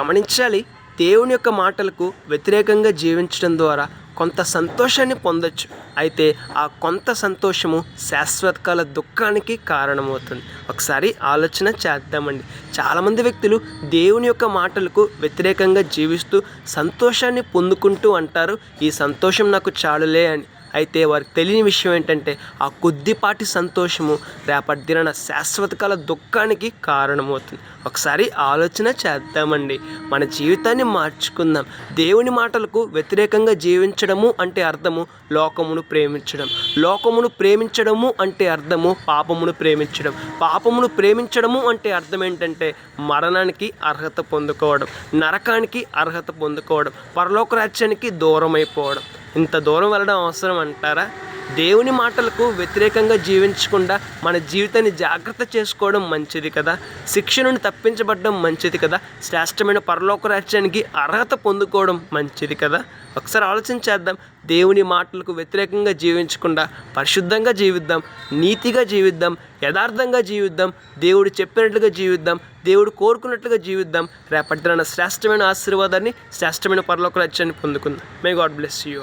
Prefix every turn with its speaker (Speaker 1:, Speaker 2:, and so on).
Speaker 1: గమనించాలి. దేవుని యొక్క మాటలకు వ్యతిరేకంగా జీవించడం ద్వారా కొంత సంతోషాన్ని పొందొచ్చు. అయితే ఆ కొంత సంతోషము శాశ్వతకాల దుఃఖానికి కారణమవుతుంది. ఒకసారి ఆలోచన చేద్దామండి. చాలామంది వ్యక్తులు దేవుని యొక్క మాటలకు వ్యతిరేకంగా జీవిస్తూ సంతోషాన్ని పొందుకుంటూ అంటారు. ఈ సంతోషం నాకు చాలులే అని. అయితే వారికి తెలియని విషయం ఏంటంటే ఆ కొద్దిపాటి సంతోషము రేపటి శాశ్వత శాశ్వతకాల దుఃఖానికి కారణమవుతుంది. ఒకసారి ఆలోచన చేద్దామండి. మన జీవితాన్ని మార్చుకుందాం. దేవుని మాటలకు వ్యతిరేకంగా జీవించడము అంటే అర్థము లోకమును ప్రేమించడం. లోకమును ప్రేమించడము అంటే అర్థము పాపమును ప్రేమించడం. పాపమును ప్రేమించడము అంటే అర్థం ఏంటంటే మరణానికి అర్హత పొందుకోవడం నరకానికి అర్హత పొందుకోవడం పరలోక రాజ్యానికి దూరం అయిపోవడం ఇంత దూరం వెళ్ళడం అవసరం అంటారా? దేవుని మాటలకు వ్యతిరేకంగా జీవించకుండా మన జీవితాన్ని జాగ్రత్త చేసుకోవడం మంచిది కదా? శిక్ష నుండి తప్పించబడడం మంచిది కదా? శ్రేష్టమైన పరలోక రాజ్యానికి అర్హత పొందుకోవడం మంచిది కదా? ఒకసారి ఆలోచించేద్దాం దేవుని మాటలకు వ్యతిరేకంగా జీవించకుండా పరిశుద్ధంగా జీవిద్దాం నీతిగా జీవిద్దాం యథార్థంగా జీవిద్దాం దేవుడు చెప్పినట్లుగా జీవిద్దాం దేవుడు కోరుకున్నట్లుగా జీవిద్దాం. రేపటి శ్రేష్టమైన ఆశీర్వాదాన్ని శ్రేష్టమైన పరలోక రాజ్యాన్ని పొందుకుందాం. May God bless you